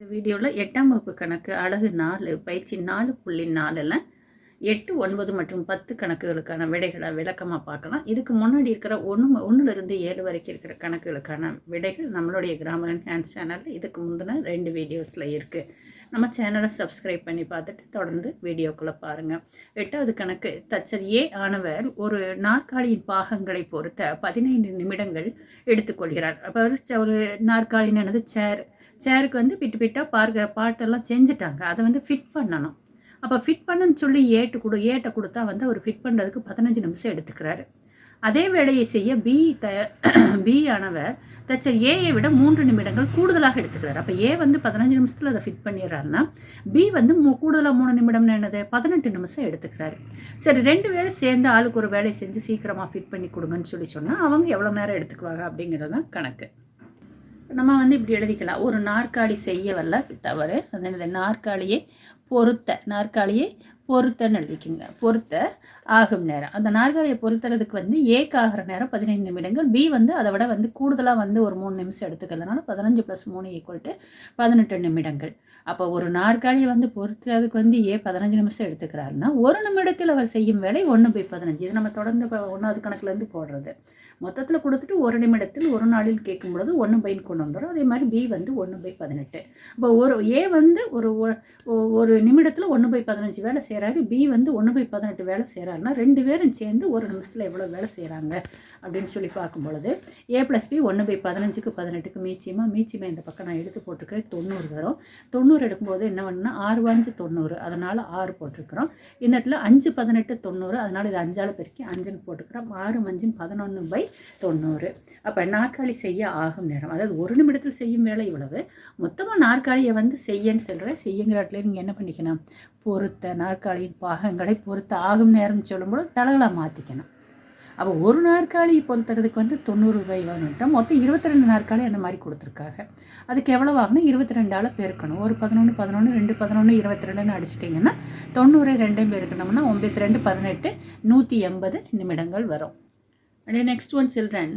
இந்த வீடியோவில் எட்டாம் வகுப்பு கணக்கு அழகு நாலு பயிற்சி நாலு புள்ளி நாலில் எட்டு ஒன்பது மற்றும் பத்து கணக்குகளுக்கான விடைகளை விளக்கமாக பார்க்கலாம். இதுக்கு முன்னாடி இருக்கிற ஒன்று ஒன்றுலேருந்து ஏழு வரைக்கும் இருக்கிற கணக்குகளுக்கான விடைகள் நம்மளுடைய கிராமரன் ஹேண்ட் சேனலில் இதுக்கு முந்தின ரெண்டு வீடியோஸில் இருக்குது நம்ம சேனலை சப்ஸ்கிரைப் பண்ணி பார்த்துட்டு தொடர்ந்து வீடியோக்குள்ளே பாருங்கள் எட்டாவது கணக்கு தச்சர் ஏ ஆனவர் ஒரு நாற்காலியின் பாகங்களை பொறுத்த பதினைந்து நிமிடங்கள் எடுத்துக்கொள்கிறார். அப்போ ஒரு நாற்காலின்னு சேர் சேருக்கு வந்து பிட்டு பிட்டாக பார்க்க பாட்டெல்லாம் செஞ்சுட்டாங்க. அதை வந்து ஃபிட் பண்ணணும். அப்போ ஃபிட் பண்ணுன்னு சொல்லி ஏட்டு கொடு ஏட்டை கொடுத்தா வந்து அவர் ஃபிட் பண்ணுறதுக்கு பதினஞ்சு நிமிஷம் எடுத்துக்கிறாரு. அதே வேலையை செய்ய பி த பி ஆனவர் தச்சர் ஏயை விட மூன்று நிமிடங்கள் கூடுதலாக எடுத்துக்கிறார். அப்போ ஏ வந்து பதினஞ்சு நிமிஷத்தில் அதை ஃபிட் பண்ணிடுறாருன்னா பி வந்து கூடுதலாக மூணு நிமிடம்னு என்னது? பதினெட்டு நிமிஷம் எடுத்துக்கிறாரு. சரி ரெண்டு பேரும் சேர்ந்து ஆளுக்கு ஒரு வேலையை செஞ்சு சீக்கிரமாக ஃபிட் பண்ணி கொடுங்கன்னு சொல்லி சொன்னால் அவங்க எவ்வளோ நேரம் எடுத்துக்குவாங்க அப்படிங்கிறது தான் கணக்கு. நம்ம வந்து இப்படி எழுதிக்கலாம். ஒரு நாற்காலி செய்ய வரல தவறு. அது நாற்காலியை பொருத்த நாற்காலியை பொருத்தன்னு எழுதிக்குங்க. பொருத்த ஆகும் நேரம். அந்த நாற்காலியை பொருத்துறதுக்கு வந்து ஏக்கு ஆகிற நேரம் பதினைந்து நிமிடங்கள். பி வந்து அதை விட வந்து கூடுதலாக வந்து ஒரு மூணு நிமிஷம் எடுத்துக்கிறதுனால பதினஞ்சு ப்ளஸ் மூணு ஈக்குவல்ட்டு பதினெட்டு நிமிடங்கள். அப்போ ஒரு நாற்காலியை வந்து பொருத்துறதுக்கு வந்து ஏ பதினஞ்சு நிமிஷம் எடுத்துக்கிறாருன்னா ஒரு நிமிடத்தில் அவர் செய்யும் வேலை ஒன்று பை பதினஞ்சு. இது நம்ம தொடர்ந்து இப்போ ஒன்றாவது கணக்குலேருந்து போடுறது. மொத்தத்தில் கொடுத்துட்டு ஒரு நிமிடத்தில் ஒரு நாளில் கேட்கும் பொழுது ஒன்று பைன்னு கொண்டு வந்துடும் அதே மாதிரி பி வந்து ஒன்று பை பதினெட்டு. இப்போ ஒரு ஏ வந்து ஒரு ஒரு நிமிடத்தில் ஒன்று பை பதினஞ்சு வேலை செய்கிறாரு பி வந்து ஒன்று பை பதினெட்டு வேலை செய்கிறாருன்னா ரெண்டு பேரும் சேர்ந்து ஒரு நிமிஷத்தில் எவ்வளோ வேலை செய்கிறாங்க அப்படின்னு சொல்லி பார்க்கும் பொழுது ஏ ப்ளஸ் பி ஒன்று பை பதினஞ்சுக்கு பதினெட்டுக்கு மீச்சியமாக மீச்சியமாக இந்த பக்கம் நான் எடுத்து போட்டிருக்கிறேன். தொண்ணூறு வரும். தொண்ணூறு எடுக்கும்போது என்ன பண்ணால் ஆறு அஞ்சு தொண்ணூறு. அதனால் ஆறு போட்டிருக்கிறோம். இந்த இடத்துல அஞ்சு பதினெட்டு தொண்ணூறு. அதனால் இது அஞ்சால் பெருக்கி அஞ்சுன்னு போட்டுக்கிறோம். ஆறு அஞ்சு பதினொன்று பை தொண்ணூறு. அப்போ நாற்காலி செய்ய ஆகும் நேரம். அதாவது ஒரு நிமிடத்தில் செய்யும் வேலை இவ்வளவு. மொத்தமாக நாற்காலியை வந்து செய்யன்னு சொல்கிறேன் செய்யுங்கிற இடத்துல நீங்கள் என்ன பண்ணிக்கணும்? பொறுத்த நாற்காலியின் பாகங்களை பொறுத்த ஆகும் நேரம்னு சொல்லும்போது தலைகளை மாற்றிக்கணும் அப்போ ஒரு நாற்காலி பொறுத்துறதுக்கு வந்து தொண்ணூறு ரூபாய் வந்துட்டோம் மொத்தம் இருபத்தி ரெண்டு நாற்காலி அந்த மாதிரி கொடுத்துருக்காங்க. அதுக்கு எவ்வளோ ஆகணும் இருபத்தி ரெண்டால் பெருக்கணும். ஒரு பதினொன்று பதினொன்று ரெண்டு பதினொன்று இருபத்தி ரெண்டுன்னு அடிச்சிட்டிங்கன்னா தொண்ணூறு ரெண்டையும் பெருக்கணும்னா ஒம்பத்தி ரெண்டு பதினெட்டு நூற்றி எண்பது நிமிடங்கள் வரும். And next one children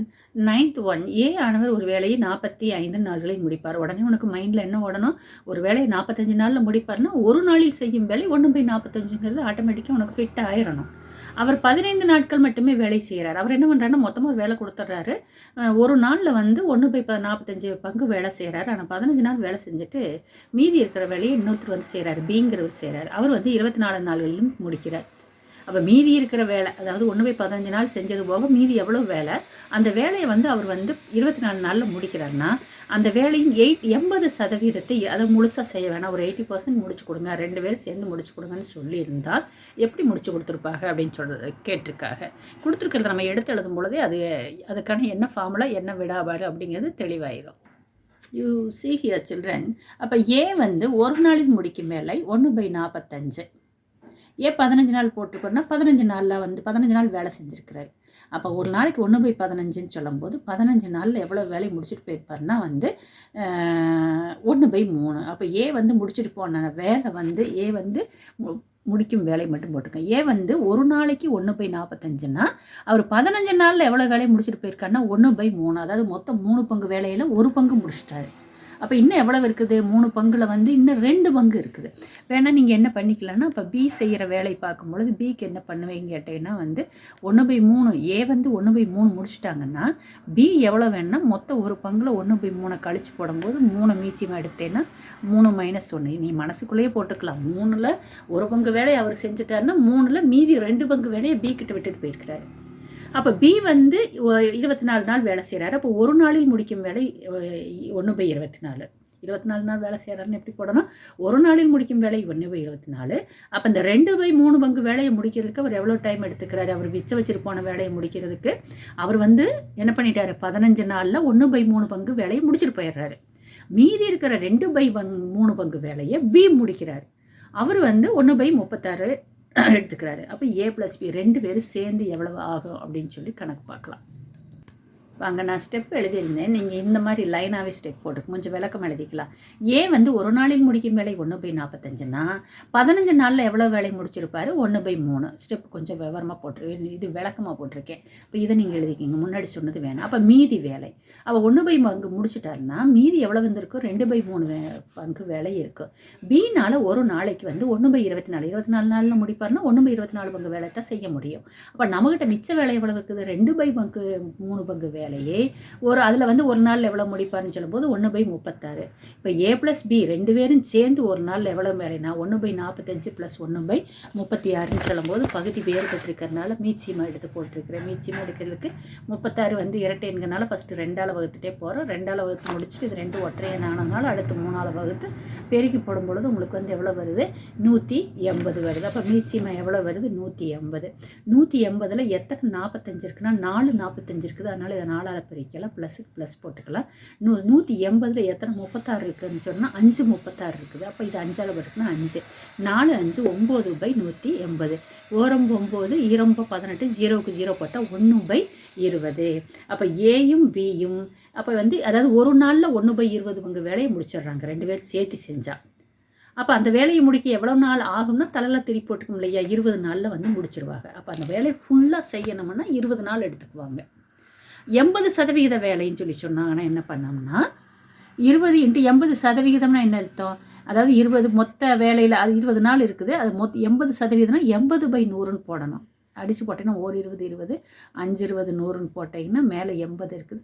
ninth one A ஆனவர் ஒரு வேலையை நாற்பத்தி ஐந்து நாள்களில் முடிப்பார். உடனே உனக்கு மைண்டில் என்ன ஓடணும்? ஒரு வேலையை நாற்பத்தஞ்சு நாளில் முடிப்பார்னா ஒரு நாளில் செய்யும் வேலை ஒன்று போய் நாற்பத்தஞ்சுங்கிறது ஆட்டோமேட்டிக்காக உனக்கு ஃபிட் ஆயிடணும் அவர் பதினைந்து நாட்கள் மட்டுமே வேலை செய்கிறார். அவர் என்ன பண்ணுறாருன்னா மொத்தமாக ஒரு வேலை கொடுத்துட்றாரு. ஒரு நாளில் வந்து ஒன்று போய் ப நாற்பத்தஞ்சு பங்கு வேலை செய்கிறாரு. ஆனால் பதினஞ்சு நாள் வேலை செஞ்சுட்டு மீதி இருக்கிற வேலையை இன்னொருத்தர் வந்து செய்கிறார். பிங்கிறவர் செய்கிறார். அவர் வந்து இருபத்தி நாலு நாள்களிலும் முடிக்கிறார். அப்போ மீதி இருக்கிற வேலை அதாவது ஒன்று போய் பதினஞ்சு நாள் செஞ்சது போக மீதி எவ்வளோ வேலை? அந்த வேலையை வந்து அவர் வந்து இருபத்தி நாலு நாளில் முடிக்கிறாருன்னா அந்த வேலையின் எயிட் எண்பது சதவீதத்தை அதை முழுசாக செய்ய வேணாம். ஒரு எயிட்டி பர்சன்ட் முடிச்சு கொடுங்க. ரெண்டு பேரும் சேர்ந்து முடிச்சு கொடுங்கன்னு சொல்லியிருந்தால் எப்படி முடிச்சு கொடுத்துருப்பாங்க அப்படின்னு சொல்கிறது கேட்டிருக்காங்க. கொடுத்துருக்கிறத நம்ம எடுத்து எழுதும் பொழுதே அது அதுக்கான என்ன ஃபார்முலா என்ன விடாபாரு அப்படிங்கிறது தெளிவாயிடும் யூ சி ஹியர் சில்ட்ரன் அப்போ ஏன் வந்து ஒரு நாளில் முடிக்கும் வேலை ஒன்று பை நாற்பத்தஞ்சு ஏன் பதினஞ்சு நாள் போட்டிருக்கோன்னா பதினஞ்சு நாளில் வந்து பதினஞ்சு நாள் வேலை செஞ்சுருக்கிறாரு. அப்போ ஒரு நாளைக்கு ஒன்று பை பதினஞ்சுன்னு சொல்லும்போது பதினஞ்சு நாளில் எவ்வளோ வேலையை முடிச்சுட்டு போயிருப்பாருன்னா வந்து ஒன்று பை மூணு. அப்போ ஏ வந்து முடிச்சுட்டு போன வேலை வந்து ஏ வந்து முடிக்கும் வேலை மட்டும் போட்டிருக்கேன் ஏன் வந்து ஒரு நாளைக்கு ஒன்று பை நாற்பத்தஞ்சுன்னா அவர் பதினஞ்சு நாளில் எவ்வளோ வேலையை முடிச்சுட்டு போயிருக்காருன்னா ஒன்று பை மூணு. அதாவது மொத்தம் மூணு பங்கு வேலையில் ஒரு பங்கு முடிச்சிட்டாரு. அப்போ இன்னும் எவ்வளவு இருக்குது? மூணு பங்கில் வந்து இன்னும் ரெண்டு பங்கு இருக்குது. வேணால் நீங்கள் என்ன பண்ணிக்கலாம்னா இப்போ பி செய்கிற வேலை பார்க்கும்பொழுது பிக்கு என்ன பண்ணுவீங்க கேட்டீங்கன்னா வந்து ஒன்று பை மூணு ஏ வந்து ஒன்று பை மூணு முடிச்சிட்டாங்கன்னா பி எவ்வளோ வேணும்னா மொத்தம் ஒரு பங்கில் ஒன்று பை மூணை கழிச்சு போடும்போது மூணு மீச்சியமாக எடுத்தேன்னா மூணு மைனஸ் ஒன்று நீ மனசுக்குள்ளேயே போட்டுக்கலாம். மூணில் ஒரு பங்கு வேலையை அவர் செஞ்சுட்டாருன்னா மூணில் மீதி ரெண்டு பங்கு வேலையை பி கிட்ட விட்டுட்டு போயிருக்கிறாரு. அப்போ பி வந்து இருபத்தி நாலு நாள் வேலை செய்கிறாரு அப்போ ஒரு நாளில் முடிக்கும் வேலை ஒன்று பை இருபத்தி நாலு இருபத்தி நாலு நாள் வேலை செய்கிறாருன்னு எப்படி போடணும்? ஒரு நாளில் முடிக்கும் வேலை ஒன்று பை இருபத்தி நாலு அப்போ இந்த ரெண்டு பை மூணு பங்கு வேலையை முடிக்கிறதுக்கு அவர் எவ்வளோ டைம் எடுத்துக்கிறாரு? அவர் விச்ச வச்சுட்டு போன வேலையை முடிக்கிறதுக்கு அவர் வந்து என்ன பண்ணிட்டாரு? பதினஞ்சு நாளில் ஒன்று பை மூணு பங்கு வேலையை முடிச்சுட்டு போயிடுறாரு. மீதி இருக்கிற ரெண்டு பை பங் மூணு பங்கு வேலையை பி முடிக்கிறார். அவர் வந்து ஒன்று பை முப்பத்தாறு எடுத்துக்கிறாரு. அப்போ ஏ ப்ளஸ் பி ரெண்டு பேரும் சேர்ந்து எவ்வளவு ஆகும் அப்படின்னு சொல்லி கணக்கு பார்க்கலாம். அங்கே நான் ஸ்டெப் எழுதியிருந்தேன். நீங்கள் இந்த மாதிரி லைனாகவே ஸ்டெப் போட்டு கொஞ்சம் விளக்கம் எழுதிக்கலாம். ஏன் வந்து ஒரு நாளில் முடிக்கும் வேலை ஒன்று பை நாற்பத்தஞ்சுனா பதினஞ்சு நாளில் எவ்வளோ வேலை முடிச்சிருப்பாரு? ஒன்று பை மூணு. ஸ்டெப் கொஞ்சம் விவரமாக போட்டு இது விளக்கமாக போட்டிருக்கேன். இப்போ இதை நீங்கள் எழுதிக்கிங்க. முன்னாடி சொன்னது வேணாம். அப்போ மீதி வேலை. அப்போ ஒன்று பை பங்கு முடிச்சிட்டாருன்னா மீதி எவ்வளோ வந்திருக்கும்? ரெண்டு பை மூணு வே பங்கு வேலை இருக்கும் பீனால் ஒரு நாளைக்கு வந்து ஒன்று பை இருபத்தி நாலு. இருபத்தி நாலு நாளில் முடிப்பாருன்னா ஒன்று பை இருபத்தி நாலு பங்கு வேலை தான் செய்ய முடியும். அப்போ நம்மகிட்ட மிச்ச வேலை எவ்வளோ இருக்குது? ரெண்டு பை பங்கு மூணு பங்கு வேலை. வேலையை ஒரு அதில் வந்து ஒரு நாள் எவ்வளோ முடிப்பாருன்னு சொல்லும்போது ஒன்று பை முப்பத்தாறு. இப்போ ஏ ப்ளஸ் பி ரெண்டு பேரும் சேர்ந்து ஒரு நாள் எவ்வளோ வேலைனா ஒன்று பை நாற்பத்தஞ்சு ப்ளஸ் ஒன்று பை முப்பத்தி ஆறுன்னு சொல்லும்போது பகுதி வேறுபட்டிருக்கிறதுனால மீச்சியமாக எடுத்து போட்டிருக்கிறேன். மீச்சியமாக எடுக்கிறதுக்கு முப்பத்தாறு வந்து இரட்டைங்கிறனால ஃபஸ்ட்டு ரெண்டால் வகுத்துட்டே போகிறோம் ரெண்டால் வகுத்து முடிச்சுட்டு இது ரெண்டு ஒற்றையன் ஆனதுனால அடுத்து மூணால் வகுத்து பெருக்கி போடும் பொழுது உங்களுக்கு வந்து எவ்வளோ வருது? நூற்றி எண்பது வருது. அப்போ மீச்சியமாக எவ்வளோ வருது? நூற்றி எண்பது. நூற்றி எண்பதில் எத்தனை நாற்பத்தஞ்சு இருக்குன்னா நாலு நாற்பத்தஞ்சு இருக்குது. அதனால் இதை நாலால் பிரிக்கலாம் ப்ளஸுக்கு ப்ளஸ் போட்டுக்கலாம். நூ நூற்றி எண்பதில் எத்தனை? முப்பத்தாறு இருக்குதுன்னு சொன்னால் அஞ்சு முப்பத்தாறு இருக்குது. அப்போ இது அஞ்சால் இருக்குன்னா அஞ்சு. நாலு அஞ்சு ஒம்பது பை நூற்றி எண்பது. ஓரம்பு ஒம்பது ஈரம்பு பதினெட்டு ஜீரோவுக்கு ஜீரோ போட்டால் ஒன்று பை இருபது. அப்போ ஏயும் பியும் அப்போ வந்து அதாவது ஒரு நாளில் ஒன்று பை இருபது பங்கு வேலையை முடிச்சிடுறாங்க. ரெண்டு பேரும் சேர்த்து செஞ்சால் அப்போ அந்த வேலையை முடிக்க எவ்வளோ நாள் ஆகும்னா தலையில் திருப்பி போட்டுக்கும் இல்லையா? இருபது நாளில் வந்து முடிச்சிருவாங்க. அப்போ அந்த வேலையை ஃபுல்லாக செய்யணும்னா இருபது நாள் எடுத்துக்குவாங்க. எண்பது சதவிகித வேலைன்னு சொல்லி சொன்னாங்கன்னா என்ன பண்ணோம்னா இருபது இன்ட்டு எண்பது சதவிகிதம்னா என்ன அர்த்தம்? அதாவது இருபது மொத்த வேலையில் அது இருபது நாள் இருக்குது அது மொத் எண்பது சதவீதம்னா எண்பது பை நூறுன்னு போடணும். அடித்து போட்டிங்கன்னா ஒரு இருபது இருபது அஞ்சு இருபது நூறுன்னு போட்டிங்கன்னா மேலே எண்பது இருக்குது.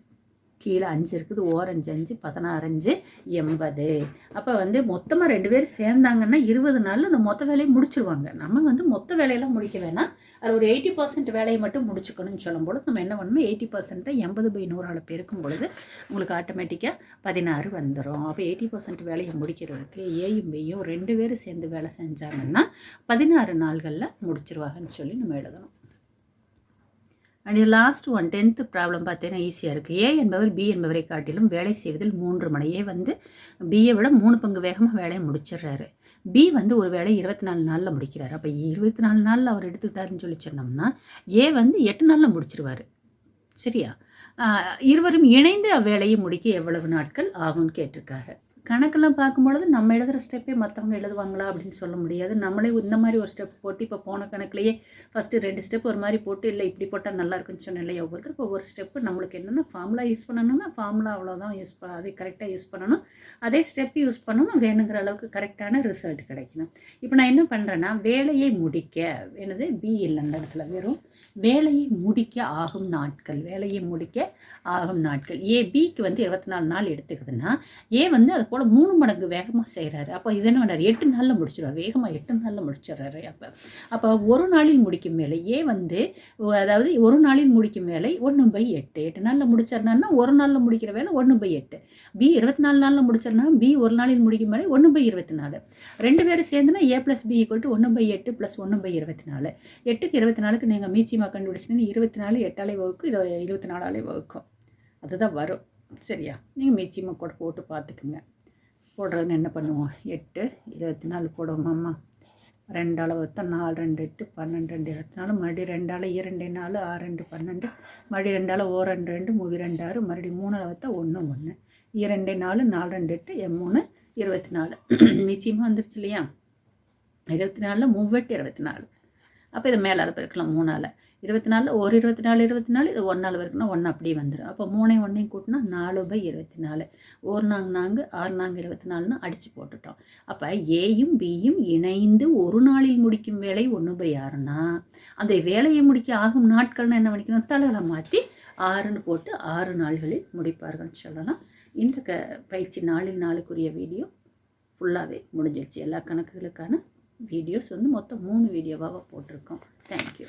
கீழே அஞ்சு இருக்குது. ஓரஞ்சு அஞ்சு பதினாறு அஞ்சு எண்பது. அப்போ வந்து மொத்தமாக ரெண்டு பேர் சேர்ந்தாங்கன்னா இருபது நாளில் அந்த மொத்த வேலையை முடிச்சிருவாங்க. நம்ம வந்து மொத்த வேலையெல்லாம் முடிக்க வேணாம். அது ஒரு எயிட்டி பர்சன்ட் வேலையை மட்டும் முடிச்சுக்கணும்னு சொல்லும்போது நம்ம என்ன பண்ணணும்? எயிட்டி பர்சன்ட்டை எண்பது பை நூறால் பெருக்கும் பொழுது உங்களுக்கு ஆட்டோமேட்டிக்காக பதினாறு வந்துடும் அப்போ எயிட்டி பர்சன்ட் வேலையை முடிக்கிறதுக்கு ஏயும் பியும் ரெண்டு பேரும் சேர்ந்து வேலை செஞ்சாங்கன்னா பதினாறு நாள்களில் முடிச்சிருவாங்கன்னு சொல்லி நம்ம எழுதணும். And last one tenth problem பார்த்தீங்கன்னா ஈஸியாக இருக்குது ஏ என்பவர் பி என்பவரை காட்டிலும் வேலை செய்வதில் மூன்று மணியே வந்து பியை விட மூணு பங்கு வேகமாக வேலையை முடிச்சிடுறாரு. பி வந்து ஒரு வேலை இருபத்தி நாலு நாளில் முடிக்கிறார். அப்போ இருபத்தி நாலு நாளில் அவர் எடுத்துக்கிட்டாருன்னு சொல்லி சொன்னோம்னா ஏ வந்து எட்டு நாளில் முடிச்சிருவார். சரியா? இருவரும் இணைந்து அவ்வேலையை முடிக்க எவ்வளவு நாட்கள் ஆகும்னு கேட்டிருக்காங்க. கணக்கெல்லாம் பார்க்கும்பொழுது நம்ம எழுதுகிற ஸ்டெப்பே மற்றவங்க எழுதுவாங்களா அப்படின்னு சொல்ல முடியாது. நம்மளே இந்த மாதிரி ஒரு ஸ்டெப் போட்டு இப்போ போன கணக்குலேயே ஃபஸ்ட்டு ரெண்டு ஸ்டெப் ஒரு மாதிரி போட்டு இல்லை இப்படி போட்டால் நல்லா இருக்குன்னு சொன்னேன் இல்லையா ஒவ்வொருத்தருக்கு ஒவ்வொரு ஸ்டெப்பு நம்மளுக்கு என்னென்னா ஃபார்முலா யூஸ் பண்ணணும்னா ஃபார்முலா அவ்வளோதான் யூஸ் ப அதை கரெக்டாக யூஸ் பண்ணணும். அதே ஸ்டெப் யூஸ் பண்ணணும் வேணுங்கிற அளவுக்கு கரெக்டான ரிசல்ட் கிடைக்கணும். இப்போ நான் என்ன பண்ணுறேன்னா வேலையை முடிக்க என்னது? பி இல்லை அந்த இடத்துல வெறும் வேலையை முடிக்க ஆகும் நாட்கள் வேலையை முடிக்க ஆகும் நாட்கள். ஏ பிக்கு வந்து இருபத்தி நாலு நாள் எடுத்துக்குதுன்னா ஏ வந்து அது போல் மூணு மடங்கு வேகமாக செய்கிறாரு அப்போ இது என்ன பண்ணுறாரு எட்டு நாளில் முடிச்சிடுவார். வேகமாக எட்டு நாளில் முடிச்சிடுறாரு. அப்போ அப்போ ஒரு நாளில் முடிக்கும் வேலை ஏ வந்து அதாவது ஒரு நாளில் முடிக்கும் வேலை ஒன்று பை எட்டு. எட்டு நாளில் முடிச்சிடனா ஒரு நாளில் முடிக்கிற வேலை ஒன்று பை எட்டு. பி இருபத்தி நாலு நாளில் முடிச்சிடனா பி ஒரு நாளில் முடிக்கும் வேலை ஒன்று பை இருபத்தி நாலு ரெண்டு பேரும் சேர்ந்துனா A plus B equal to ஒன்று பை எட்டு ப்ளஸ் ஒன்று பை இருபத்தி நாலு எட்டுக்கு இருபத்தி நாலுக்கு நீங்கள் நிச்சயமாக கண்டுபிடிச்சிங்கன்னா இருபத்தி நாலு எட்டாலே வகுக்கும் இருபத்தி நாலாலே வகுக்கும். அதுதான் வரும். சரியா? நீங்கள் நிச்சயமாக கூட போட்டு பார்த்துக்குங்க. போடுறதுன்னு என்ன பண்ணுவோம்? எட்டு இருபத்தி நாலு போடுவோமாம்மா ரெண்டால் வகுத்தா நாலு ரெண்டு எட்டு பன்னெண்டு ரெண்டு இருபத்தி நாலு மறுபடியும் ரெண்டால் இரண்டு நாலு ஆறு ரெண்டு பன்னெண்டு. மறுபடியும் ரெண்டால் ஓ ரெண்டு ரெண்டு மூவி ரெண்டு ஆறு. மறுபடியும் மூணால் வகுத்தா ஒன்று ஒன்று இரண்டு நாலு நாலு ரெண்டு எட்டு எம் மூணு இருபத்தி நாலு நிச்சயமாக வந்துருச்சு இல்லையா? இருபத்தி நாலில் மூவெட்டு இருபத்தி நாலு அப்போ இதை மேலே பெருக்கலாம் மூணால். இருபத்தி நாலில் ஒரு இருபத்தி நாலு இருபத்தி நாலு இது ஒன்றால் வரைக்கும்னா ஒன்று அப்படியே வந்துடும் அப்போ மூணையும் ஒன்றையும் கூட்டினா நாலு பை இருபத்தி நாலு ஒரு நாங்க நாங்கு ஆறு நாங்கு இருபத்தி நாலுன்னு அடித்து போட்டுட்டோம். அப்போ ஏயும் பியும் இணைந்து ஒரு நாளில் முடிக்கும் வேலை ஒன்று பை ஆறுனா அந்த வேலையை முடிக்க ஆகும் நாட்கள்னு என்ன பண்ணிக்கணும்? தலைகளை மாற்றி ஆறுன்னு போட்டு ஆறு நாள்களில் முடிப்பார்கள்னு சொல்லலாம். இந்த க பயிற்சி நாளில் நாளுக்குரிய வீடியோ ஃபுல்லாகவே முடிஞ்சிருச்சு. எல்லா கணக்குகளுக்கான வீடியோஸ் வந்து மொத்தம் மூணு வீடியோவாக போட்டிருக்கோம். தேங்க்யூ